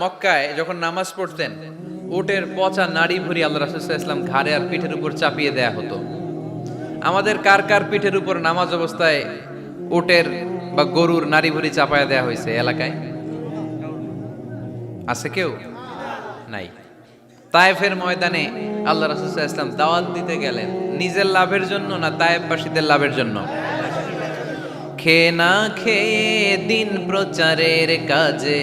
মক্কায় যখন নামাজ পড়তেন, উটের পচা নাড়ি ভুরি আল্লাহ রাসুল ইসলাম ঘাড়ে আর পিঠের উপর চাপিয়ে দেয়া হতো। আমাদের কার কার পিঠের উপর নামাজ অবস্থায় উটের বা গরুর নাড়ি ভুরি চাপায় দেয়া হয়েছে এলাকায়? আছে কেউ? নাই। তায়েফের ময়দানে আল্লাহ রাসুল ইসলাম দাওয়াত দিতে গেলেন। নিজের লাভের জন্য না তায়েফবাসীদের লাভের জন্য? খেয়ে না খেয়ে দিন প্রচারের কাজে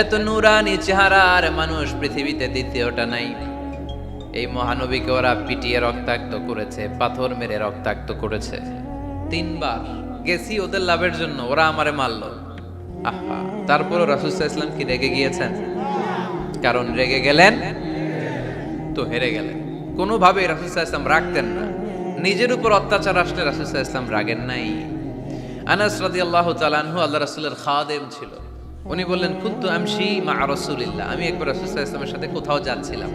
এত নুরানি চেহারার মানুষ পৃথিবীতে দ্বিতীয়টা নাই। এই মহানবীকে ওরা পিটিয়ে রক্তাক্ত করেছে, পাথর মেরে রক্তাক্ত করেছে। তিনবার গেছি ওদের লাভের জন্য, ওরা আমারে মারলো। আহা, তারপরও রাসুসাহ ইসলাম কি রেগে গিয়েছেন? কারণ রেগে গেলেন তো হেরে গেলেন। কোনোভাবে রাসুসাহ ইসলাম রাখতেন না। নিজের উপর অত্যাচার আসলে রাসুসাহ ইসলাম রাগেন নাই। আনাস রাদি আল্লাহ তালানহু আল্লাহ রাসুলের খাদেম ছিল। উনি বললেন, কুন্তু আমশি মা রসুলিল্লাহ? আমি একবার রাসুসাহ ইসলামের সাথে কোথাও যাচ্ছিলাম।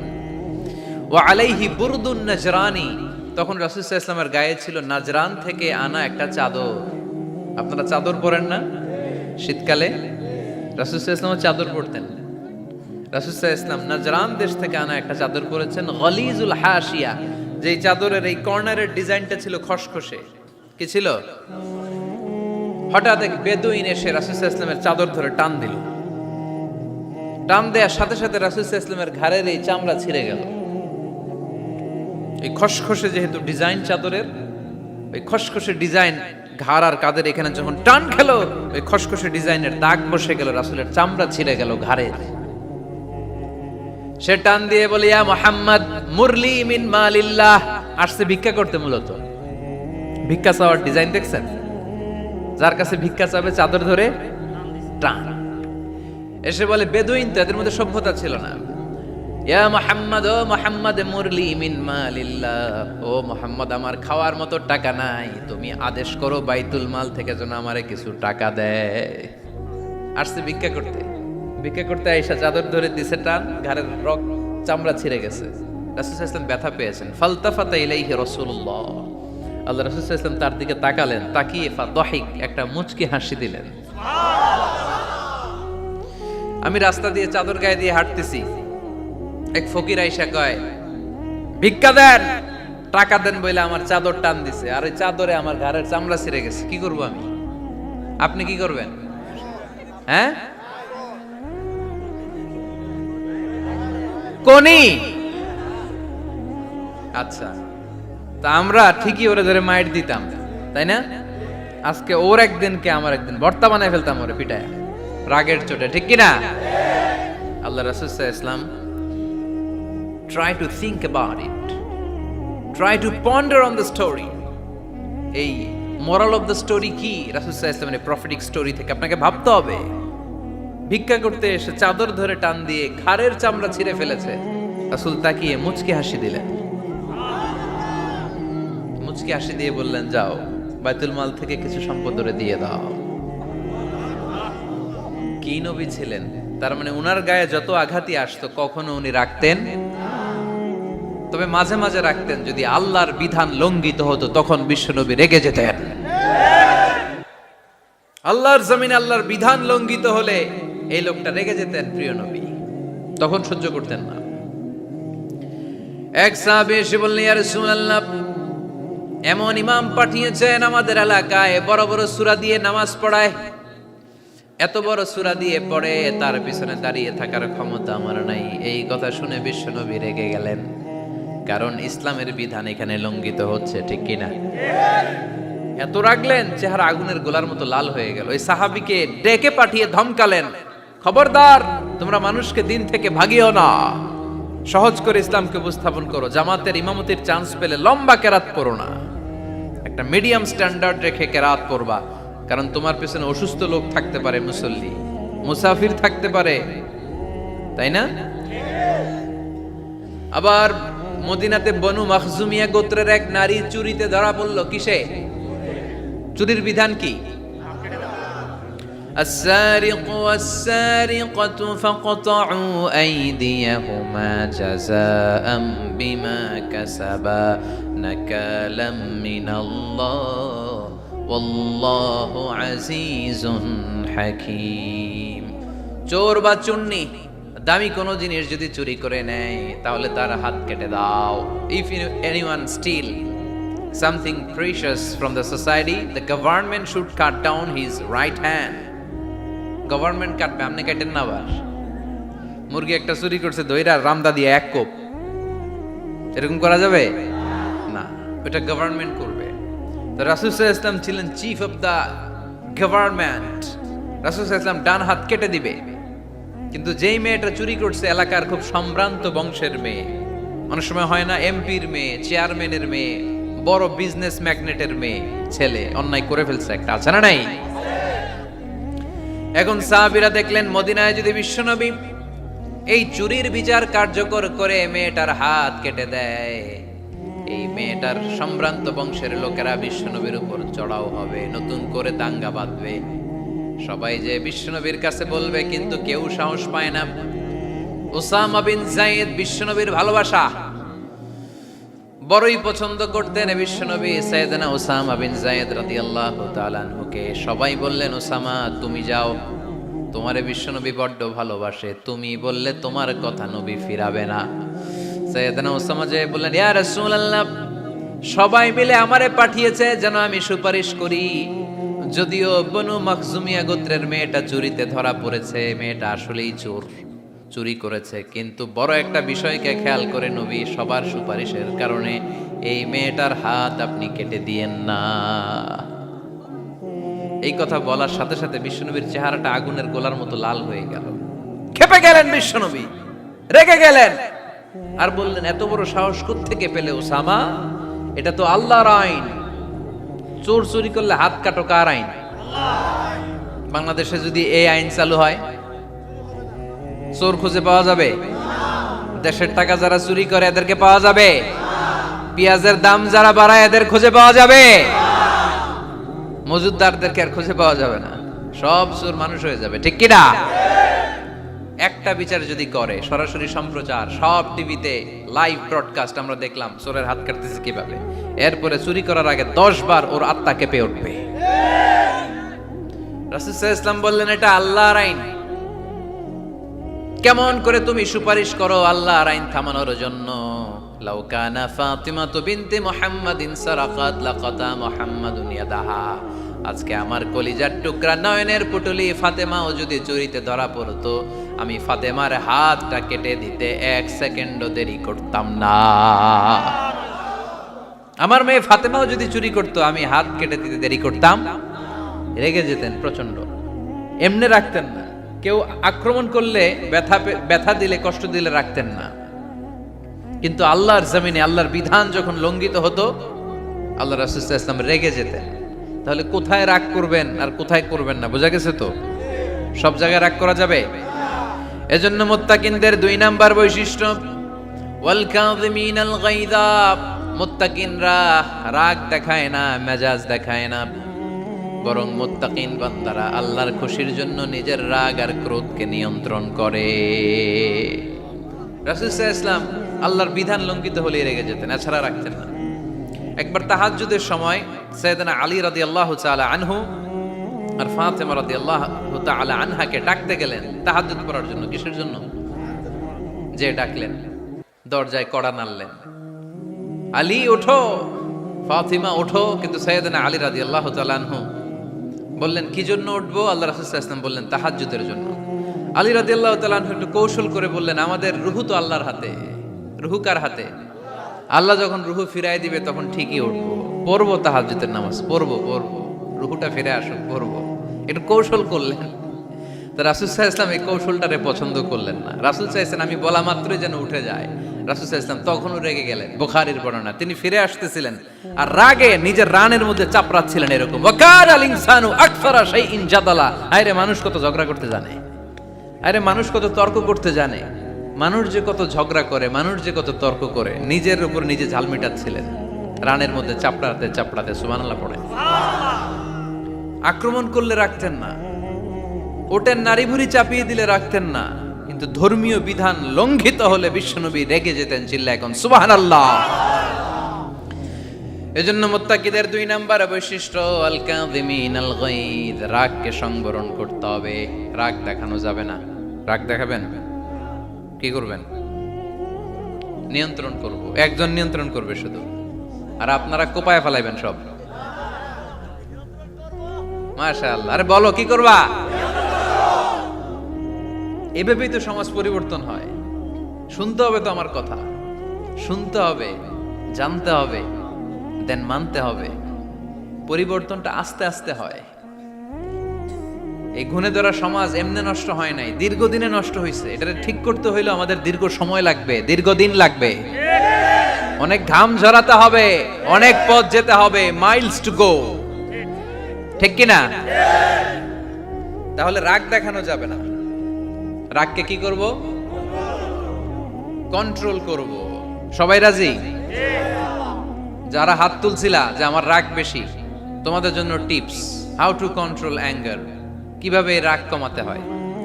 ও আলাইহি বুরদুন নাজরানি। তখন রাসুসাহ ইসলামের গায়ে ছিল নাজরান থেকে আনা একটা চাদর। আপনারা চাদর পরেন না? শীতকালে? রাসুসাহ ইসলাম চাদর পরতেন। রাসুসাহ ইসলাম নাজরান দেশ থেকে আনা একটা চাদর পরেছেন, গলিজুল হাসিয়া যে চাদরের এই কর্নারের ডিজাইনটা ছিল খসখসে। কি ছিল? হঠাৎ এক বেদুইন এসে ইসলামের চাদর ধরে টান দিল। টান দেওয়ার সাথে সাথে রাসুসাহ ইসলামের ঘাড়ের এই চামড়া ছিঁড়ে গেল। এই খসখসে যেহেতু ডিজাইন চাদরের ওই খসখসে ডিজাইন ঘাড় আর কাদের এখানে যখন টান খেলো ওই খসখসে ডিজাইনের দাগ বসে গেল, রাসুলের চামড়া ছিঁড়ে গেল ঘাড়ের। সে টান দিয়ে বলে, ইয়া মোহাম্মদ, মুরলি মিন মালিল্লাহ। আসছে ভিক্ষা করতে মূলত। ভিক্ষা চাওয়ার ডিজাইন দেখছেন? যার কাছে ভিক্ষা চাবে চাদর ধরে টান। এসে বলে, বেদুইন তো, এদের মধ্যে সভ্যতা ছিল না। ইয়া মোহাম্মদ, ও মোহাম্মদ, মুরলি মিন মালিল্লাহ। ও মোহাম্মদ, আমার খাওয়ার মতো টাকা নাই। তুমি আদেশ করো বাইতুল মাল থেকে যেন আমারে কিছু টাকা দেয়। আসছে ভিক্ষা করতে। ভিক্ষা করতে আইসা চাদর ধরে দিছে টান, ঘাড়ের রক চামড়া ছিঁড়ে গেছে। রাসুল ইসলাম ব্যথা পেয়েছেন। ফালতাফাতা ইলাইহি রাসূলুল্লাহ। আল্লাহ রাসুল ইসলাম তার দিকে তাকালেন, তাকিয়ে ফা দহিক একটা মুচকি হাসি দিলেন। আমি রাস্তা দিয়ে চাদর গায়ে দিয়ে হাঁটতেছি। এক ফকির আইসা কয়, ভিক্ষা দেন, টাকা দেন বলে আমার চাদর টান দিছে, আর ওই চাদরে আমার ঘাড়ের চামড়া ছিঁড়ে গেছে, কি করব আমি? আপনি কি করবেন? হ্যাঁ? কোনি? আচ্ছা। তা আমরা ঠিকই ওরে ধরে মাইট দিতাম, তাই না? আজকে ওর একদিন, কে আমার একদিন? বর্তা বানায় ফেলতাম ওরে পিটায়। রাগের চোটে, ঠিক কিনা Allah Rasul Islam try to think about it, try to ponder on the story. এই মোরাল অফ দ্য স্টোরি কি? রাসুসাহ ইসলামের প্রফিটিক স্টোরি থেকে আপনাকে ভাবতে হবে। ভিক্ষা করতে এসে চাদর ধরে টান দিয়ে ঘাড়ের চামড়া ছিঁড়ে ফেলেছে। রাসুল তাকিয়ে মুচকি হাসি দিলেন। মুচকি হাসি দিয়ে বললেন, যাও, বাইতুল মাল থেকে কিছু সম্পদ ধরে দিয়ে দাও। কি নবী ছিলেন? তার মানে উনার গায়ে যত আঘাতই আসতো, কখনো উনি রাখতেন? তবে মাঝে মাঝে রাখতেন, যদি আল্লাহর বিধান লঙ্ঘিত হতো, তখন বিশ্বনবী রেগে যেতেন। আল্লাহর জমিনে আল্লাহর বিধান লঙ্ঘিত হলে এই লোকটা রেগে যেতেন, প্রিয় নবী। তখন সহ্য করতেন না। এক সাহাবী এসে বললেন, ইয়া রাসূলুল্লাহ এমন ইমাম পাঠিয়েছেন আমাদের এলাকায়, বড় বড় সুরা দিয়ে নামাজ পড়ায়। এত বড় সুরা দিয়ে পড়ে, তার পিছনে দাঁড়িয়ে থাকার ক্ষমতা আমার নাই। এই কথা শুনে বিশ্বনবী রেগে গেলেন, কারণ ইসলামের বিধান এখানে লঙ্ঘিত হচ্ছে, ঠিক কিনা এত রাখলেন চেহারা আগুনের গোলার মতো লাল হয়ে গেল। ওই সাহাবিকে ডেকে পাঠিয়ে ধমকালেন, খবরদার, তোমরা মানুষকে দিন থেকে ভাগিও না। সহজ করে ইসলামকে উপস্থাপন করো, জামাতের ইমামতির চান্স পেলে লম্বা কেরাত পড়ো না। একটা মিডিয়াম স্ট্যান্ডার্ড রেখে কেরাত পড়বা কারণ তোমার পেছনে অসুস্থ লোক থাকতে পারে মুসল্লি মুসাফির থাকতে পারে তাই না আবার মদিনাতে বনু মাখজুমিয়া গোত্রের এক নারী চুরিতে ধরা পড়লো কিসে চুরির বিধান কি السارق والسارقة فاقطعوا أيديهما جزاء بما كسبا نكالا من الله والله عزيز حكيم চোর বা চুন্নি দামি কোনো জিনিস যদি চুরি করে নেয় তাহলে তার হাত কেটে দাও if anyone steal something precious from the society, the government should cut down his right hand. Government কাটবে আপনি কাটেন না আবার মুরগি একটা চুরি করছে দইরা রামদা দিয়ে এক কোপ এরকম করা যাবে না ওটা গভর্নমেন্ট করবে। তো রাসুল ইসলাম ছিলেন চিফ অফ দ্য গভর্নমেন্ট রাসুল ইসলাম ডান হাত কেটে দিবে। কিন্তু যেই মেয়েটা চুরি করছে, এলাকার খুব সম্ভ্রান্ত বংশের মেয়ে। অনেক সময় হয় না এমপির মেয়ে চেয়ারম্যানের মেয়ে, বড় বিজনেস ম্যাগনেটের মেয়ে, ছেলে, অন্যায় করে ফেলছে একটা, আছে না নাই? এখন সাহাবিরা দেখলেন, মদিনায় যদি বিশ্বনবী এই চুরির বিচার কার্যকর করে, মেয়েটার হাত কেটে দেয়। এই মেয়েটার সম্ভ্রান্ত বংশের লোকেরা বিশ্বনবীর উপর চড়াও হবে, নতুন করে দাঙ্গা বাঁধবে। সবাই যে বিশ্বনবীর কাছে বলবে, কিন্তু কেউ সাহস পায় না। ওসামা বিন জায়েদ বিশ্বনবীর ভালোবাসা। বড়ই পছন্দ করতেন বিশ্বনবী সাইয়েদনা ওসামা বিন জায়েদ রাদিয়াল্লাহু তাআলা আনহুকে। সবাই বললেন, ওসামা, তুমি যাও। তোমারে বিশ্বনবী বড্ড ভালোবাসে। তুমি বললে তোমার কথা নবী ফিরাবে না। সাইয়েদনা ওসামা যে বললেন, ইয়া রাসূলুল্লাহ, সবাই মিলে আমারে পাঠিয়েছে যেন আমি সুপারিশ করি। যদিও বনু মাখজুমিয়া গোত্রের মেয়েটা চুরিতে ধরা পড়েছে, মেয়েটা আসলেই চোর, চুরি করেছে। কিন্তু বড় একটা বিষয়কে খেয়াল করে নবী, সবার সুপারিশের কারণে এই মেয়েটার হাত আপনি কেটে দিয়েন না। এই কথা বলার সাথে সাথে বিশ্বনবীর চেহারাটা আগুনের গোলার মতো লাল হয়ে গেল। খেপে গেলেন বিশ্বনবী, রেগে গেলেন। আর বললেন, এত বড় সাহস থেকে পেলে ওসামা? এটা তো আল্লাহর আইন। চোর চুরি করলে হাত কাটো কার আইন? বাংলাদেশে যদি এই আইন চালু হয়, চোর খুঁজে পাওয়া যাবে? দেশের টাকা যারা চুরি করে, এদেরকে পাওয়া যাবে? পেঁয়াজের দাম যারা বাড়ায়, এদের খুঁজে পাওয়া যাবে? মজুদদারদেরকে আর খুঁজে পাওয়া যাবে না। সব চোর মানুষ হয়ে যাবে, ঠিক কিনা একটা বিচার যদি করে, সরাসরি সম্প্রচার, সব টিভিতে লাইভ ব্রডকাস্ট আমরা দেখলাম, চোরের হাত কাটতেছে কীভাবে? এরপরে চুরি করার আগে দশ বার ওর আত্মা কেঁপে উঠবে। ইসলাম বললেন, এটা আল্লাহর আইন। কেমন করে তুমি সুপারিশ করো আল্লাহর আইন থামানোর জন্য? লাউ কানা ফাতিমাতু বিনতে মুহাম্মাদিন সারাকাত, লাকাতা মুহাম্মাদুন ইয়াদাহা। আজকে আমার কলিজার টুকরা নয়নের পুটুলি ফাতেমাও যদি চুরিতে ধরা পড়তো আমি ফাতেমার হাতটা কেটে দিতে এক সেকেন্ডও দেরি করতাম না। আমার মেয়ে ফাতেমাও যদি চুরি করতো, আমি হাত কেটে দিতে দেরি করতাম। রেগে যেতেন প্রচণ্ড এমনি রাখতেন না। কেউ আক্রমণ করলে ব্যথা ব্যথা দিলে, কষ্ট দিলে রাখতেন না। কিন্তু আল্লাহর জমিনে আল্লাহর বিধান যখন লঙ্ঘিত হতো, আল্লাহ রাসুল ইসলাম রেগে যেতেন। তাহলে কোথায় রাগ করবেন আর কোথায় করবেন না, বোঝা গেছে তো? সব জায়গায় রাগ করা যাবে? এজন্য মোত্তাকিনদের দুই নাম্বার বৈশিষ্ট্য, ওয়াল কাযিমিনাল গায়দা মুত্তাকিনরা রাগ দেখায় না, মেজাজ দেখায় না। বরং মুত্তাকিন বান্দারা আল্লাহর খুশির জন্য নিজের রাগ আর ক্রোধকে নিয়ন্ত্রণ করে। রাসূল ইসলাম আল্লাহর বিধান লঙ্ঘিত হলেই রেগে যেতেন, এছাড়া রাখতেন না। একবার তাহাজ্জুদের সময় সৈয়দনা আলী রাদিয়াল্লাহু তাআলা আনহু আর ফাতেমা রাদিয়াল্লাহু তাআলা আনহাকে ডাকতে গেলেন, তাহাজ্জুদ পড়ার জন্য, কিসের জন্য? যে ডাকলেন, দরজায় কড়া নাড়লেন। আলী, ওঠো। ফাতিমা, ওঠো। কিন্তু সৈয়দনা আলী রাদিয়াল্লাহু তাআলা আনহু বললেন, কি জন্য উঠবো? আল্লাহ রাসূল সাল্লাল্লাহু বললেন, তাহাজ্জুদের জন্য। আলী রাদিয়াল্লাহু তাআলা আনহু একটু কৌশল করে বললেন, আমাদের রুহু তো আল্লাহর হাতে। রুহু কার হাতে? আল্লাহ যখন রুহু ফিরাই দিবে, তখন ঠিকই উঠবো। পড়ব তাহাজ্জুদের নামাজ, পড়ব পড়ব। রুহুটা ফিরে আসুক, পড়ব। একটু কৌশল করলেন। তো রাসুল সাহা ইসলাম এই কৌশলটারে পছন্দ করলেন না। রাসুল সাহা ইসলাম আমি বলা মাত্রই যেন উঠে যায় রাসুল সাহা ইসলাম তখনও রেগে গেলেন, বুখারির বর্ণনা। তিনি ফিরে আসতেছিলেন আর রাগে নিজের রানের মধ্যে চাপড়াচ্ছিলেন এরকম। ওয়াকার আল ইনসানু আকসারা সেই ইনজাদালা আরে মানুষ কত ঝগড়া করতে জানে। আরে মানুষ কত তর্ক করতে জানে। মানুষ যে কত ঝগড়া করে, মানুষ যে কত তর্ক করে, নিজের উপর নিজে ঝাল মেটাচ্ছিলেন। রানের মধ্যে চাপড়াতে চাপড়াতে সুবহানাল্লাহ পড়ে। আক্রমণ করলে রাখতেন না। ওটের নারী ভুড়ি চাপিয়ে দিলে রাখতেন না। কিন্তু ধর্মীয় বিধান লঙ্ঘিত হলে বিশ্বনবী রেগে যেতেন চিল্লা এখন সুবাহান আল্লাহ এজন্য মোত্তাকিদের দুই নাম্বার বৈশিষ্ট্য রাগকে সংবরণ করতে হবে। রাগ দেখানো যাবে না। রাগ দেখাবেন? কি করবেন? নিয়ন্ত্রণ করব। একজন নিয়ন্ত্রণ করবে শুধু। আর আপনারা কোপায় ফেলাইবেন সব। মাশাআল্লাহ। আরে বলো, কি করবা? এভাবেই তো সমাজ পরিবর্তন হয়। শুনতে হবে তো আমার কথা। শুনতে হবে, জানতে হবে দেন মানতে হবে। পরিবর্তনটা আস্তে আস্তে হয়। এই ঘুণে ধরা সমাজ এমনি নষ্ট হয় নাই, দীর্ঘদিনে নষ্ট হয়েছে এটা ঠিক করতে হইলে আমাদের দীর্ঘ সময় লাগবে, দীর্ঘদিন লাগবে। অনেক ঘাম ঝরাতে হবে, অনেক পথ যেতে হবে মাইলস টু গো ঠিক কিনা? তাহলে রাগ দেখানো যাবে না। রাগকে কি করব? কন্ট্রোল করব। সবাই রাজি? যারা হাত তুলছিলা যে আমার রাগ বেশি, তোমাদের জন্য tips how to control anger কীভাবে রাগ কমাতে হয়।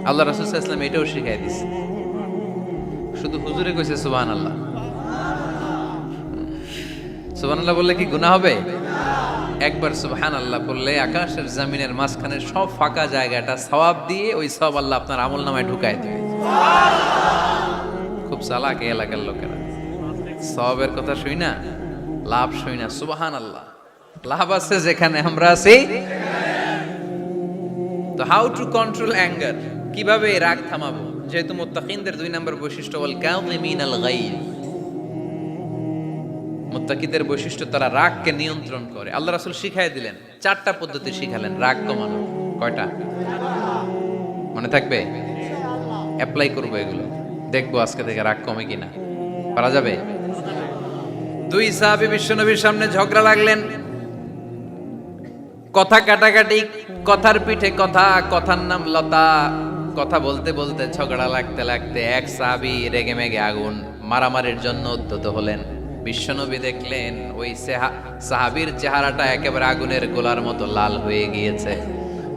আল্লাহ রাসুল ইসলাম এটাও শিখাই দিছে। শুধু হুজুরে কইছে সুবাহ আল্লাহ সুবাহ আল্লাহ বললে কি গুনাহ হবে? একবার সুবহান আল্লাহ বললে আকাশের জমিনের মাঝখানে সব ফাঁকা জায়গাটা সওয়াব দিয়ে ওই সব আল্লাহ আপনার আমল নামায় ঢুকায় দিবে। খুব চালাক এই এলাকার লোকেরা। সবের কথা শুই না, লাভ শুই না সুবহান আল্লাহ লাভ আছে যেখানে আমরা আছি। তো হাউ টু কন্ট্রোল অ্যাঙ্গার কীভাবে রাগ থামাবো? যেহেতু মুত্তাকিনদের দুই নম্বর বৈশিষ্ট্য বল কাযিমিন আল গাইব মুত্তাকিদের বৈশিষ্ট্য তারা রাগকে নিয়ন্ত্রণ করে। আল্লাহ রাসূল শিখাই দিলেন, চারটা পদ্ধতি শিখালেন, রাগ কমানো। কয়টা? মনে থাকবে? অ্যাপ্লাই করব এগুলো। দেখব আজকে থেকে রাগ কমে কিনা। পারা যাবে? দুই সাহাবী বিশ্বনবীর সামনে ঝগড়া লাগলেন। কথা কাটাকাটি, কথার পিঠে কথা, কথার নাম লতা। কথা বলতে বলতে ঝগড়া লাগতে লাগতে এক সাহাবী রেগে মেগে আগুন মারামারির জন্য উদ্যত হলেন। বিশ্বনবী দেখলেন, ওই সেহা- সাহাবীর চেহারাটা একেবারে আগুনের গোলার মতো লাল হয়ে গিয়েছে।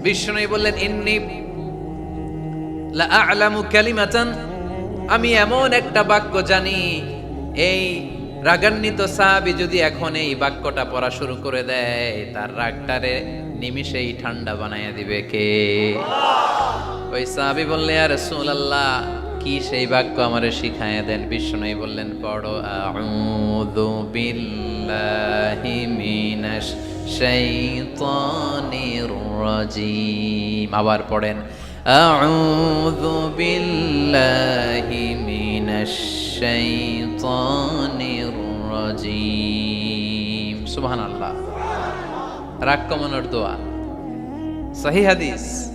বিশ্বনবী বললেন, ইন্নি আমি এমন একটা বাক্য জানি, এই রাগান্বিত সাহাবি যদি এখন এই বাক্যটা পড়া শুরু করে দেয়, তার রাগটারে নিমিষেই ঠান্ডা বানাইয়া দিবে কে? ওই সাহাবি বললে আর রাসূলুল্লাহ কি সেই বাক্য আমারে শিখাইয়া দেন? বিষ্ণু বললেন, পড়ো, আউযু বিল্লাহি মিনাশ শাইতানির রাজিম। আবার পড়েন, আউযু বিল্লাহি মিনাশ শাইতানির রাজিম। সুবহানাল্লাহ। রাগ কমানোর দোয়া। সহি হাদিস।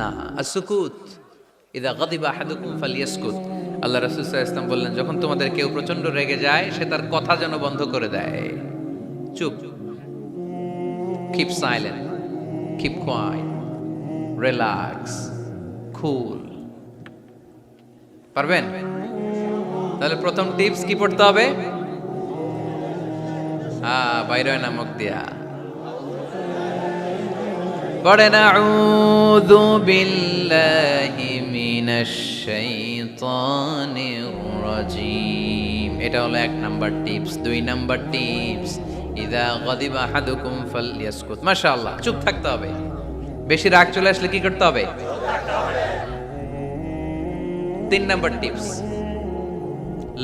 না আসুকুত ইদা গদিবা আহাদুকুম ফালিয়াসকুত। আল্লাহ আলাইহি ওয়াসাল্লাম বললেন, যখন তোমাদের কেউ প্রচণ্ড রেগে যায়, সে তার কথা যেন বন্ধ করে দেয়। চুপ। Keep silent keep quiet relax cool পারবেন? তাহলে প্রথম টিপস কি পড়তে হবে? হ্যাঁ বাইরে নামক দিয়া। পড়েন আউযু বিল্লাহি মিনাশ শাইতানির রাজিম। এটা হলো এক নাম্বার টিপস। দুই নাম্বার টিপস, ইদা গদিবা আহাদুকুম ফালইয়াসকুত। মাশাআল্লাহ, চুপ থাকতে হবে। বেশি রাগ চলে আসলে কি করতে হবে? তিন number tips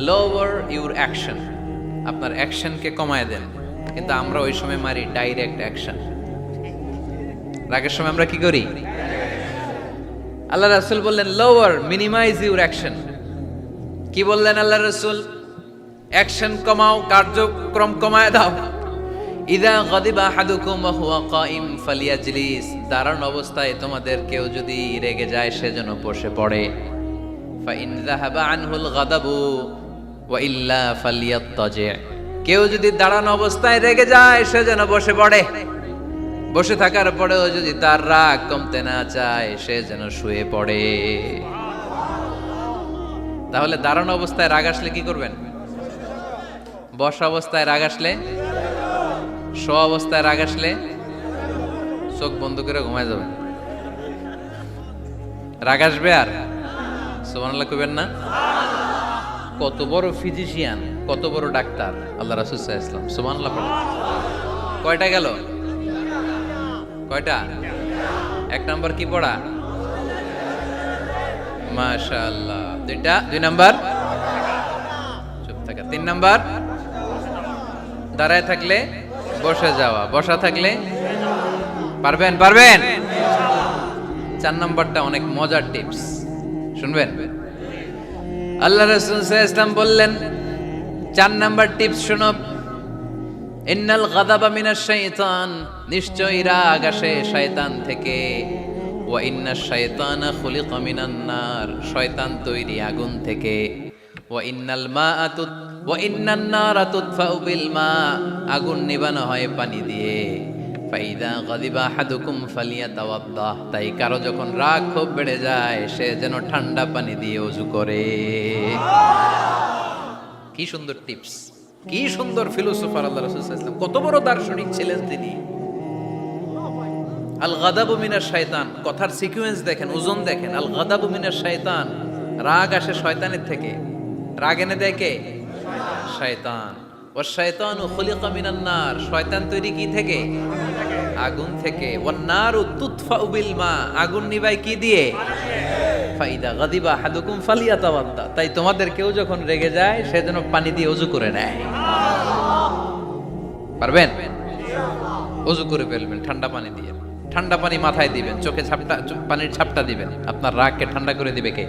lower your action আপনার অ্যাকশনকে কমায় দেন, কিন্তু আমরা ওই সময় মারি ডাইরেক্ট অ্যাকশন রাগের সময় আমরা কি করি? আল্লাহ রাসূল বললেন লোয়ার মিনিমাইজ ইউর অ্যাকশন কি বললেন আল্লাহ রাসূল? অ্যাকশন কমাও, কার্যক্রম কমায় দাও। ইদা গদিবা আহাদুকুম ওয়া হুয়া কাইম ফালিয়াজলিস। দাঁড়ানো অবস্থায় তোমাদের কেউ যদি রেগে যায় সেজন্য বসে পড়ে। ফাইন যাহাবা আনহুল গাদাবু ওয়া ইল্লা ফালিয়াত্তাজি। কেউ যদি দাঁড়ানো অবস্থায় রেগে যায়, সে যেন বসে পড়ে। বসে থাকার পরেও যদি তার রাগ কমতে না চায়, সে যেন শুয়ে পড়ে। তাহলে দাঁড়ানো অবস্থায় রাগ আসলে কি করবেন? বসা অবস্থায় রাগ আসলে? শো অবস্থায় রাগ আসলে? চোখ বন্ধ করে ঘুমায় যাবেন। রাগ আসবে আর? সুবহানাল্লাহ কইবেন না? কত বড় ফিজিশিয়ান কত বড় ডাক্তার। আল্লাহ রাসূল আলাইহি ওয়াসাল্লাম কয়টা গেল? কয়টা? এক নাম্বার কি পড়া? মাশাআল্লাহ। দুইটা? দুই নাম্বার? চুপ থাকা। তিন নাম্বার? দাঁড়ায় থাকলে বসে যাওয়া। বসা থাকলে? পারবেন? পারবেন? চার নাম্বারটা অনেক মজার টিপস। শুনবেন? আল্লাহ রসুল ইসলাম বললেন, চার নাম্বার টিপস শুনো। ইন্নাল গাদাবা মিনাশ শাইতান, নিশ্চয়ই রাগ আসে শয়তান থেকে। ওয়া ইন্না শাইতানা খুলিকা মিনান নার, শয়তান তৈরি আগুন থেকে। ওয়া ইন্নাল মাআ তুত, ওয়া ইন্নান নারা তুতফাউ বিল মা, আগুন নিবানো হয় পানি দিয়ে। ফাইদা গাদিবা আহাদুকুম ফালিয়াতাওয়াদ্দাহ তাই কারও যখন রাগ খুব বেড়ে যায়, সে যেন ঠান্ডা পানি দিয়ে ওযু করে। কি সুন্দর টিপস। কি সুন্দর ফিলোসোফার আল্লাহ কত বড় দার্শনিক ছিলেন তিনি। আল গাদাবু মিনাশ শয়তান কথার সিকুয়েন্স দেখেন, ওজন দেখেন। আল গাদাবু মিনাশ শয়তান রাগ আসে শয়তানের থেকে। রাগ এনে কে? শয়তান। ও শয়তানু খুলিকা মিনান নার, শয়তান তৈরি কি থেকে? আগুন থেকে। ওয়ান নারু তুতফাউ বিল মা, আগুন নিবাই কি দিয়ে? ফাইদা গাদিবা হাদুকুম ফালিয়াতাওয়াদ্দা। তাই তোমাদের কেউ যখন রেগে যায়, সে যেন পানি দিয়ে ওযু করে নেয়। পারবেন? ওযু করে ফেলবেন, ঠান্ডা পানি দিয়ে। ঠান্ডা পানি মাথায় দিবেন, চোখে ছাপটা পানির ছাপটা দিবেন। আপনার রাগকে ঠান্ডা করে দিবে কে?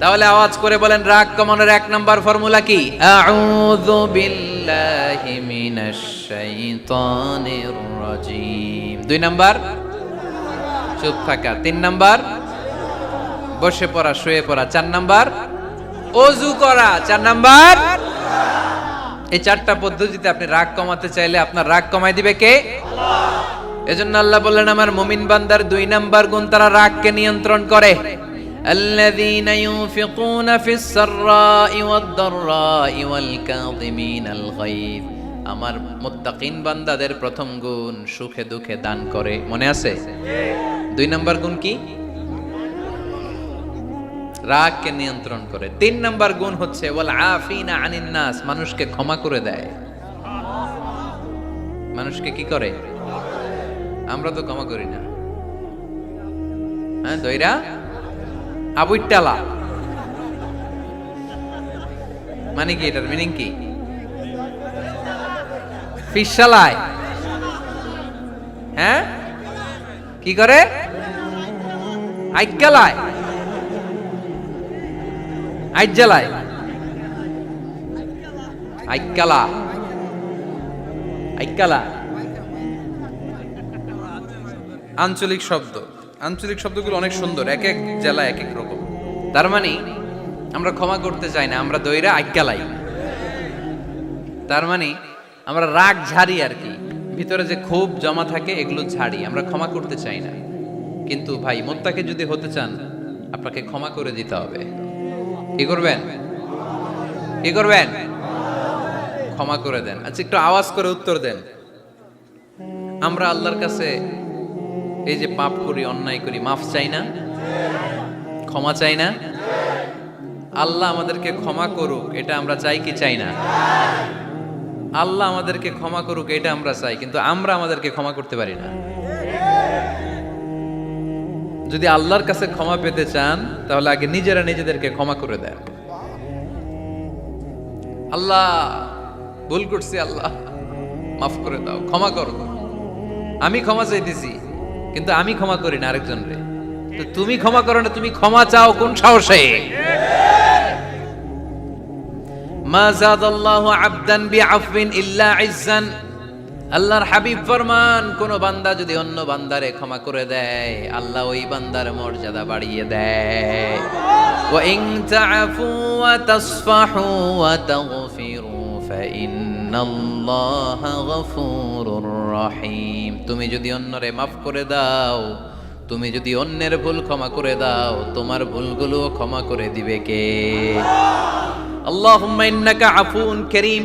তাহলে আওয়াজ করে বলেন, রাগ কমানোর এক নাম্বার ফর্মুলা কি? আউযু বিল্লাহি মিনাশ শাইতানির রাজিম। দুই নাম্বার? চুপ থাকা। তিন নাম্বার? বসে পড়া শুয়ে পড়া চার নাম্বার অজু করা চার নাম্বার এই চারটা পদ্ধতিতে আপনি রাগ কমাতে চাইলে আপনার রাগ কমাই দিবে কে এজন্য আল্লাহ বললেন আমার মুমিন বান্দার দুই নাম্বার গুণ তারা রাগকে নিয়ন্ত্রণ করে الذين ينفقون في السراء والضراء والكاظمين الغيظ আমার মুত্তাকিন বান্দাদের প্রথম গুণ সুখে দুঃখে দান করে মনে আছে দুই নাম্বার গুণ কি রাগকে নিয়ন্ত্রণ করে। তিন নাম্বার গুণ হচ্ছে, ওয়াল আফিনা আনিন নাস মানুষকে ক্ষমা করে দেয়। মানুষকে কি করে? আমরা তো ক্ষমা করি না। হ্যাঁ দইরা? আবুইটালা মানে কি এটার মিনিং কি? ফিসালায় হ্যাঁ? কি করে? আইকালায় আইকালা আঞ্চলিক শব্দ। আঞ্চলিক শব্দগুলো অনেক সুন্দর এক এক জেলা এক এক রকম। তার মানে আমরা ক্ষমা করতে চাই না আমরা দইরা আইকালাই তার মানে আমরা রাগ ঝাড়ি আর কি। ভিতরে যে ক্ষোভ জমা থাকে এগুলো ঝাড়ি আমরা ক্ষমা করতে চাই না। কিন্তু ভাই মোত্তাকে যদি হতে চান আপনাকে ক্ষমা করে দিতে হবে। কি করবেন? কি করবেন? ক্ষমা করে দেন। আচ্ছা একটু আওয়াজ করে উত্তর দেন। আমরা আল্লাহর কাছে এই যে পাপ করি, অন্যায় করি, মাফ চাই না? ক্ষমা চাই না? আল্লাহ আমাদেরকে ক্ষমা করুক, এটা আমরা চাই কি চাই না? আল্লাহ আমাদেরকে ক্ষমা করুক, এটা আমরা চাই, কিন্তু আমরা আমাদেরকে ক্ষমা করতে পারি না। যদি আল্লাহর কাছে ক্ষমা পেতে চান, তাহলে আগে নিজেরা নিজেদেরকে ক্ষমা করে দেন। আল্লাহ, ভুল করছি আল্লাহ। মাফ করে দাও, ক্ষমা করো। আমি ক্ষমা চাইতেছি, কিন্তু আমি ক্ষমা করি না আরেকজনকে তো তুমি ক্ষমা করো না, তুমি ক্ষমা চাও কোন সাহসে? মা জাদাল্লাহু আবদান বিআফবিন ইল্লা ইজ্জান। আল্লাহর হাবিব ফরমান, কোন বান্দা যদি অন্য বান্দারে ক্ষমা করে দেয়, আল্লাহ ওই বান্দার মর্যাদা বাড়িয়ে দেয়। ওয়া তাসফাহু ওয়া তাগফিরু ফাইন্নাল্লাহা গফুরুর রহিম। তুমি যদি অন্যরে মাফ করে দাও, তুমি যদি অন্যের ভুল ক্ষমা করে দাও, তোমার ভুলগুলো ক্ষমা করে দিবে কে? আল্লাহুম্মা ইন্নাকা করিম।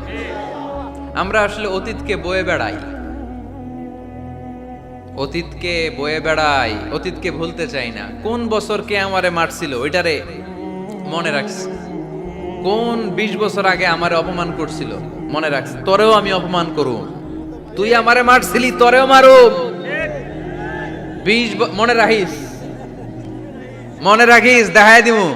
আমরা আসলে অতীতকে বয়ে বেড়াই। অতীতকে বয়ে বেড়াই, অতীতকে ভুলতে চাই না। কোন বছর কে আমারে মারছিল, ওইটারে মনে রাখছি। কোন বিশ বছর আগে আমারে অপমান করছিল, মনে রাখছি। তোরেও আমি অপমান করুম। তুই আমারে মারছিলি, তোরেও মারুম। বিশ মনে রাখিস। মনে রাখিস দেখায় দিমু।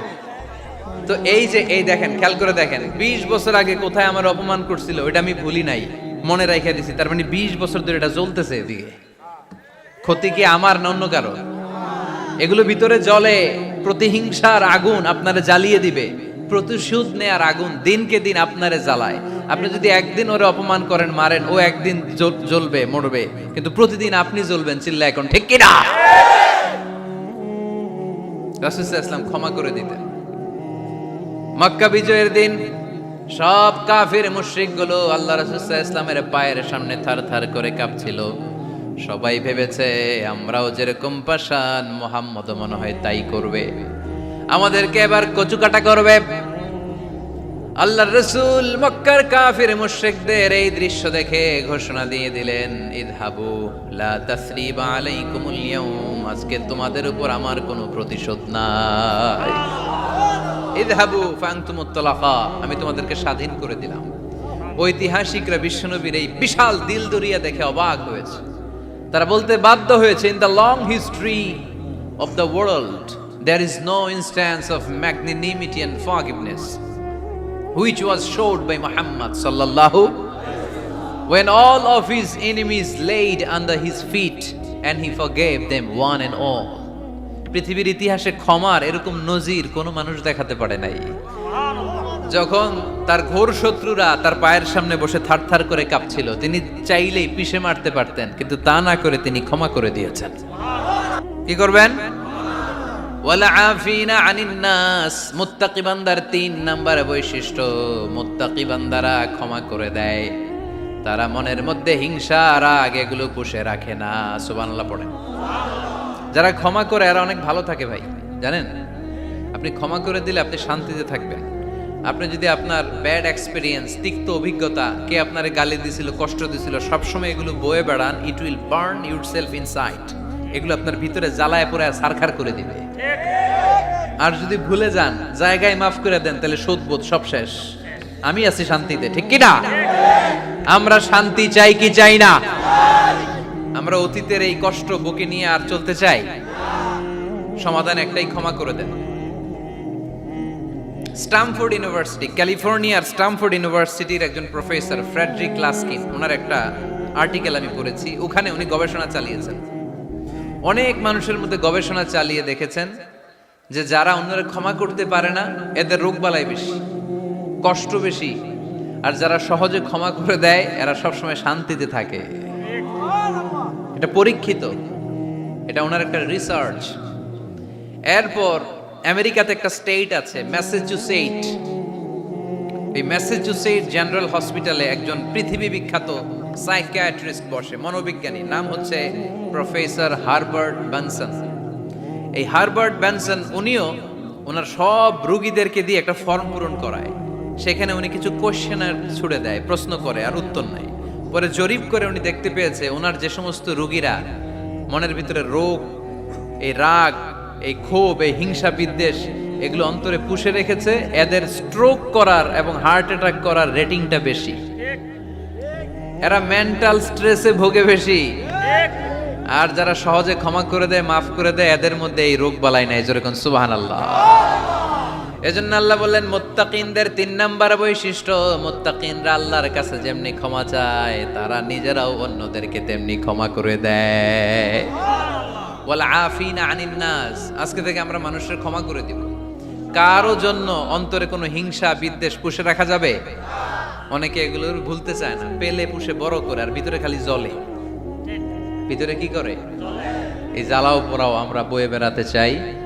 তো এই যে, এই দেখেন, খেয়াল করে দেখেন, বিশ বছর আগে কোথায় আমার অপমান করছিল, ওইটা আমি ভুলি নাই, মনে রাখা দিছি, তার মানে বিশ বছর ধরে এটা জ্বলতেছে এদিকে। ক্ষতি কি আমার না অন্য কারও? এগুলো ভিতরে জলে প্রতিহিংসার আগুন আপনারে জ্বালিয়ে দিবে, প্রতিশোধ নেয়ার আগুন দিনকে দিন আপনারে জ্বালায়। আপনি যদি একদিন ওরে অপমান করেন, মারেন, ও একদিন জ্বলবে, মরবে, কিন্তু প্রতিদিন আপনি জ্বলবেন চিল্লা এখন, ঠিক কিনা? রাসূল ওয়াসাল্লাম ক্ষমা করে দিতেন। মক্কা বিজয়ের দিন সব কাফির মুশরিকগুলো আল্লাহ রাসূল ইসলামের পায়ের সামনে থার থার করে কাঁপছিল। সবাই ভেবেছে, আমরাও যেরকম পাশান মোহাম্মদ মনে হয় তাই করবে। আমাদেরকে এবার কচুকাটা করবে। আল্লাহ রসুল মক্কার কাফির মুশরিকদের এই দৃশ্য দেখে ঘোষণা দিয়ে দিলেন, ইদহাবু লা তাসরিবা আলাইকুমুল ইয়াউম, আজকে তোমাদের উপর আমার কোনো প্রতিশোধ নাই। ইদহাবু ফাংতুমুত তালাকা, আমি তোমাদেরকে স্বাধীন করে দিলাম। ঐতিহাসিকরা বিশ্বনবীর এই বিশাল দিল দরিয়া দেখে অবাক হয়েছে। তারা বলতে বাধ্য হয়েছে in the long history of the world there is no instance of magnanimity and forgiveness which was showed by Muhammad sallallahu when all of his enemies laid under his feet and he forgave them one and all. পৃথিবীর ইতিহাসে ক্ষমার এরকম নজির কোনো মানুষ দেখাতে পারে নাই। যখন তার ঘোর শত্রুরা তার পায়ের সামনে বসে থারথার করে কাঁপছিল, তিনি চাইলেই পিষে মারতে পারতেন, কিন্তু তা না করে তিনি ক্ষমা করে দিয়েছেন। কি করবেন? তিন নাম্বার বৈশিষ্ট্য ক্ষমা করে দেয়। তারা মনের মধ্যে হিংসা রাগ, এগুলো পুষে রাখে না। সুবহানাল্লাহ পড়েন। যারা ক্ষমা করে, এরা অনেক ভালো থাকে ভাই, জানেন? আপনি ক্ষমা করে দিলে আপনি শান্তিতে থাকবেন। আপনি যদি আপনার ব্যাড এক্সপিরিয়েন্স তিক্ত অভিজ্ঞতা, কে আপনারে গালি দিছিল, কষ্ট দিছিল, সবসময় এগুলো বয়ে বেড়ান it will burn yourself inside এগুলো আপনার ভিতরে জ্বালায় পড়ে সারখার করে দিবে। আর যদি ভুলে যান, জায়গায় মাফ করে দেন, তাহলে শোধবোধ সব শেষ। আমি আছি শান্তিতে, ঠিক কি না আমরা শান্তি চাই কি চাই না? আমরা অতীতের এই কষ্ট বুকে নিয়ে আর চলতে চাই? সমাধান একটাই, ক্ষমা করে দেন। স্টামফোর্ড ইউনিভার্সিটি, ক্যালিফোর্নিয়ার স্টামফোর্ড ইউনিভার্সিটির একজন প্রফেসর ফ্রেডরিক লাস্কিন, ওনার একটা আর্টিকেল আমি পড়েছি, ওখানে উনি গবেষণা চালিয়েছেন। অনেক মানুষের মধ্যে গবেষণা চালিয়ে দেখেছেন যে যারা অন্যরা ক্ষমা করতে পারে না, এদের রোগ বালাই বেশি, কষ্ট বেশি, আর যারা সহজে ক্ষমা করে দেয়, এরা সবসময় শান্তিতে থাকে। এটা পরীক্ষিত। এটা ওনার একটা রিসার্চ এরপর আমেরিকাতে একটা স্টেট আছে ম্যাসাচুসেট এই ম্যাসাচুসেট জেনারেল হসপিটালে একজন পৃথিবী বিখ্যাত সাইকিয়াট্রিস্ট বসে, মনোবিজ্ঞানী। নাম হচ্ছে প্রফেসর হারবার্ট ব্যানসন এই হারবার্ট ব্যানসন উনিও ওনার সব রুগীদেরকে দিয়ে একটা ফর্ম পূরণ করায়। সেখানে উনি কিছু কোশ্চেনার ছুড়ে দেয়, প্রশ্ন করে, আর উত্তর নেয় পরে জরিপ করে উনি দেখতে পেয়েছে, ওনার যে সমস্ত রুগীরা, মনের ভিতরে রোগ, এই রাগ, এই ক্ষোভ, এই হিংসা বিদ্বেষ, এগুলো অন্তরে পুষে রেখেছে, এদের স্ট্রোক করার এবং হার্ট অ্যাটাক করার রেটিংটা বেশি। এরা মেন্টাল স্ট্রেসে ভোগে বেশি। আর যারা সহজে ক্ষমা করে দেয়, মাফ করে দেয়, এদের মধ্যে এই রোগ বালাই নাই যেরকম সুবাহান আল্লাহ এজন্য আল্লাহ বললেন মোত্তাকিনদের তিন নাম্বার বৈশিষ্ট্য মোত্তাকিনরা আল্লাহর কাছে যেমনি ক্ষমা চায় তারা নিজেরাও অন্যদেরকে তেমনি ক্ষমা করে দেয়। বলে আফিনা আনিন নাস। আজকে থেকে আমরা মানুষের ক্ষমা করে দিব। কারও জন্য অন্তরে কোনো হিংসা বিদ্বেষ পুষে রাখা যাবে? অনেকে এগুলো ভুলতে চায় না। পেলে পুষে বড় করে আর ভিতরে খালি জলে ভিতরে কি করে? এই জ্বালাও পোড়াও আমরা বয়ে বেড়াতে চাই।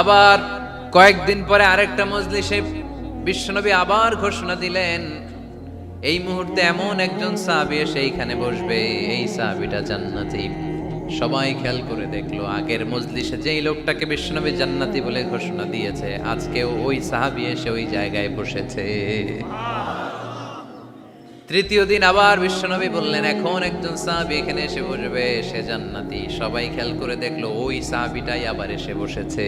আবার কয়েকদিন পরে আরেকটা মজলিসে বিশ্বনবী আবার ঘোষণা দিলেন, এই মুহূর্তে এমন একজন সাহাবী এসে এইখানে বসবে, এই সাহাবিটা জান্নাতি। সবাই খেয়াল করে দেখল, আগের মজলিসে যেই লোকটাকে বিশ্বনবী জান্নাতি বলে ঘোষণা দিয়েছে, আজকেও ওই সাহাবী এসে ওই জায়গায় বসেছে। তৃতীয় দিন আবার বিশ্বনবী বললেন, এখন একজন সাহাবী এখানে এসে বসবে, সে জান্নাতি। সবাই খেয়াল করে দেখল, ওই সাহাবীটাই আবার এসে বসেছে।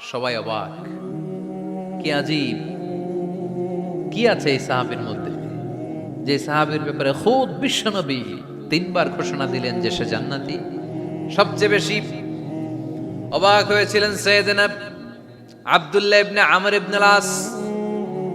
সবাই অবাক। কি আজীব। কি আছে এই সাহাবীর মধ্যে? যে সাহাবীর ব্যাপারে খুদ বিশ্বনবী তিনবার ঘোষণা দিলেন যে সে জান্নাতি। সবচেয়ে বেশি অবাক হয়েছিলেন সৈয়দনা আব্দুল্লাহ ইবনে আমর ইবনে আস।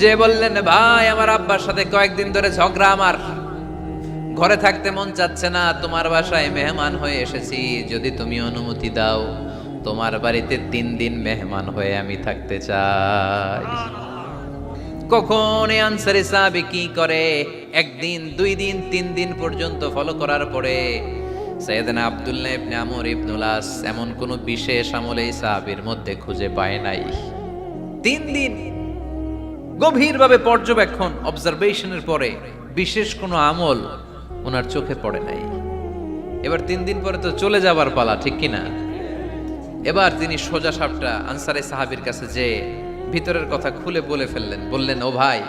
যে বললেন, ভাই, আমার আব্বার সাথে কয়েকদিন ধরে ঝগড়া আমার। ঘরে থাকতে মন চাচ্ছে না, তোমার বাসায় মেহমান হয়ে এসেছি। যদি তুমি অনুমতি দাও, তোমার বাড়িতে তিন দিন মেহমান হয়ে আমি থাকতে চাই। কখন আনসারি সাহাবি কি করে? একদিন, দুই দিন, তিন দিন পর্যন্ত ফলো করার পরে সৈয়দনা আব্দুল্লাহ ইবনে আমর ইবনুল আস এমন কোন বিশেষ আমল এই সাহাবীর মধ্যে খুঁজে পায় নাই। তিন দিন গভীরভাবে পর্যবেক্ষণ অবজারভেশনের পরে বিশেষ কোনো আমল ওনার চোখে পড়ে নাই। এবার তিন দিন পরে তো চলে যাবার পালা, ঠিক কিনা এবার তিনি সোজা সাপটা আনসারে সাহাবির কাছে যে ভিতরের কথা খুলে বলে ফেললেন, বললেন, ও ভাই